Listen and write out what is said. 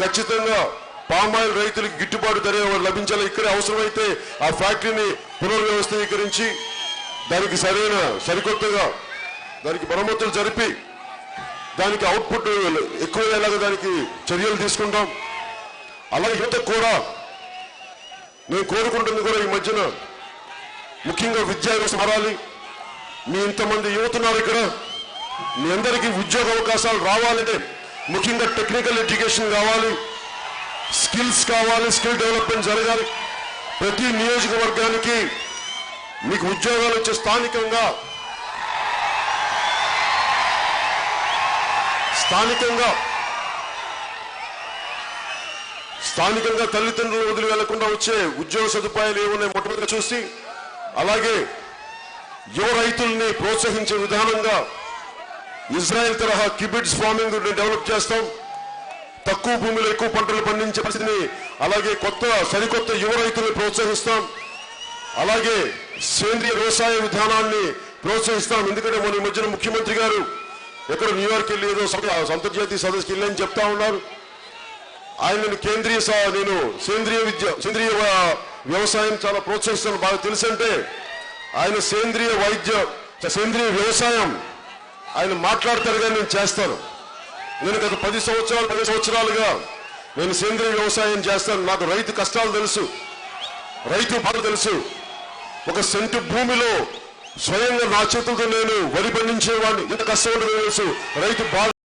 ఖచ్చితంగా పామాయిల్ రైతులకు గిట్టుబాటు ధర లభించాలి ఇక్కడే అవసరమైతే ఆ ఫ్యాక్టరీని పునర్వ్యవస్థీకరించి దానికి సరైన సరికొత్తగా దానికి మరమ్మతులు జరిపి దానికి అవుట్పుట్ ఎక్కువయ్యేలాగా దానికి చర్యలు తీసుకుంటాం. అలాగే యువతకు కూడా నేను కోరుకుంటుంది కూడా ఈ మధ్యన ముఖ్యంగా విద్యా మారాలి మీ ఇంతమంది యువతున్నారు ఇక్కడ. మీ అందరికీ ఉద్యోగ అవకాశాలు రావాలంటే ముఖ్యంగా టెక్నికల్ ఎడ్యుకేషన్ కావాలి స్కిల్స్ కావాలి స్కిల్ డెవలప్మెంట్ జరగాలి. ప్రతి నియోజకవర్గానికి మీకు ఉద్యోగాలు వచ్చే స్థానికంగా స్థానికంగా స్థానికంగా తల్లిదండ్రులు వదిలి వెళ్ళకుండా వచ్చే ఉద్యోగ సదుపాయాలు ఏమున్నాయి మొట్టమొదటిగా చూసి అలాగే యువ రైతుల్ని ప్రోత్సహించే విధానంగా ఇజ్రాయెల్ తరహా కిబిడ్స్ ఫార్మింగ్ డెవలప్ చేస్తాం. తక్కువ భూమిలో ఎక్కువ పంటలు పండించే పరిస్థితిని అలాగే కొత్త సరికొత్త యువ రైతులను ప్రోత్సహిస్తాం. అలాగే సేంద్రియ వ్యవసాయ విధానాన్ని ప్రోత్సహిస్తాం. ఎందుకంటే మన ఈ మధ్యన ముఖ్యమంత్రి గారు ఎక్కడ న్యూయార్క్ వెళ్ళి ఏదో అంతర్జాతీయ సదస్సుకి వెళ్ళని చెప్తా ఉన్నారు. ఆయన నేను కేంద్రీయ నేను సేంద్రియ విద్య సేంద్రియ వ్యవసాయం చాలా ప్రోత్సహిస్తాను. బాగా తెలుసంటే ఆయన సేంద్రియ వైద్య సేంద్రియ వ్యవసాయం ఆయన మాట్లాడతారు కానీ నేను చేస్తాను. నేను గత పది సంవత్సరాలు పది సంవత్సరాలుగా నేను సేంద్రియ వ్యవసాయం చేస్తాను. నాకు రైతు కష్టాలు తెలుసు రైతు బాధ తెలుసు. ఒక సెంటు భూమిలో స్వయంగా నా చేతులతో నేను వరి పండించేవాడిని. ఎంత కష్టం తెలుసు రైతు బాధ